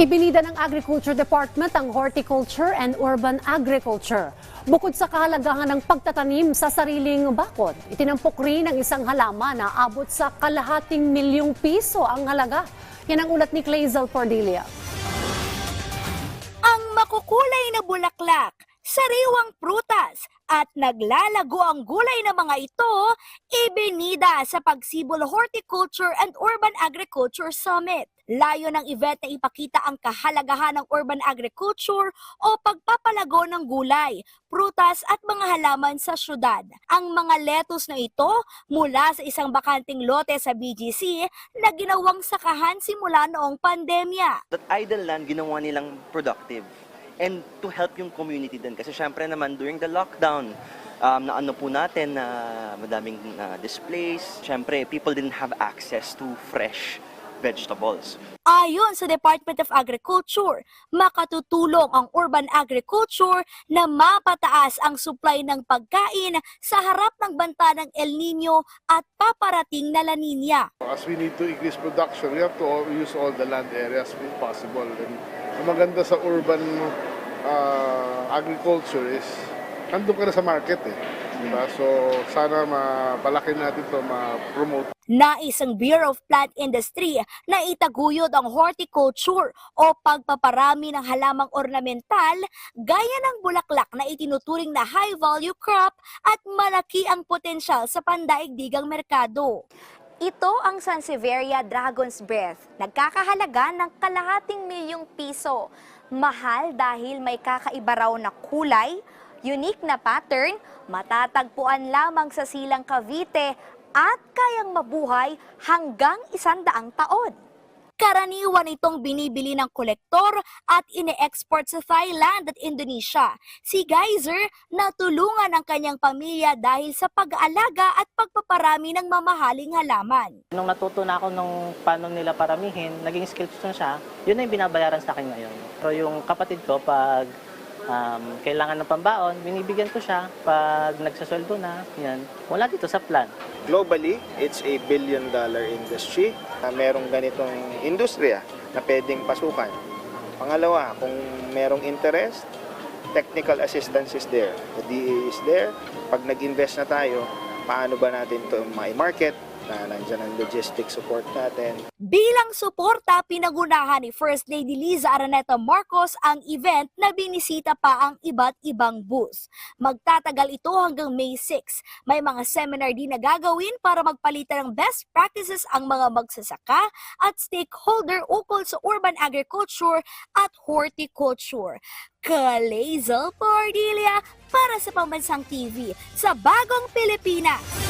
Ibinida ng Agriculture Department ang horticulture and urban agriculture. Bukod sa kahalagahan ng pagtatanim sa sariling bakod, itinampok rin ang isang halaman na abot sa kalahating milyong piso ang halaga. Yan ang ulat ni Clazel Cordelia. ang makukulay na bulaklak, sariwang prutas, at naglalago ang gulay na mga ito, ibinida sa Pagsibol Horticulture and Urban Agriculture Summit. Layo ng event na ipakita ang kahalagahan ng urban agriculture o pagpapalago ng gulay, prutas at mga halaman sa syudad. Ang mga lettuce na ito mula sa isang bakanting lote sa BGC na ginawang sakahan simula noong pandemya. that idle land ginawa nilang productive and to help yung community din kasi syempre naman during the lockdown um, na ano po natin na madaming uh, displays syempre people didn't have access to fresh vegetables Ayon sa Department of Agriculture, makatutulong ang urban agriculture na mapataas ang supply ng pagkain sa harap ng banta ng El Nino at paparating na La Nina. As we need to increase production, we have to use all the land areas if possible. And maganda sa urban uh, agriculture is nandun ka na sa market eh. Diba? So sana mapalaki natin to ma-promote Nais ang Bureau of Plant Industry na itaguyod ang horticulture o pagpaparami ng halamang ornamental gaya ng bulaklak na itinuturing na high-value crop at malaki ang potensyal sa pandaigdigang merkado. Ito ang Sansevieria Dragon's Breath. Nagkakahalaga ng kalahating milyong piso. Mahal dahil may kakaiba raw na kulay, unique na pattern, matatagpuan lamang sa silang Cavite at kayang mabuhay hanggang isandaang taon. Karaniwan itong binibili ng kolektor at ine-export sa Thailand at Indonesia. Si Geyser natulungan ang kanyang pamilya dahil sa pag-aalaga at pagpaparami ng mamahaling halaman. Nung natuto na ako nung paano nila paramihin, naging skills na siya, yun na yung binabayaran sa akin ngayon. Pero yung kapatid ko, pag um, kailangan ng pambaon, binibigyan ko siya. Pag nagsasweldo na, yan, wala dito sa plan. Globally, it's a billion dollar industry na merong ganitong industriya na pwedeng pasukan. Pangalawa, kung merong interest, technical assistance is there. The DA is there. Pag nag-invest na tayo, paano ba natin ito ma-market? Na nandyan ang logistic support natin. Bilang suporta, pinagunahan ni First Lady Liza Araneta Marcos ang event na binisita pa ang iba't ibang booth. Magtatagal ito hanggang May 6. May mga seminar din na gagawin para magpalitan ng best practices ang mga magsasaka at stakeholder ukol sa urban agriculture at horticulture. Kalazel Pardilia para sa Pambansang TV sa Bagong Pilipinas.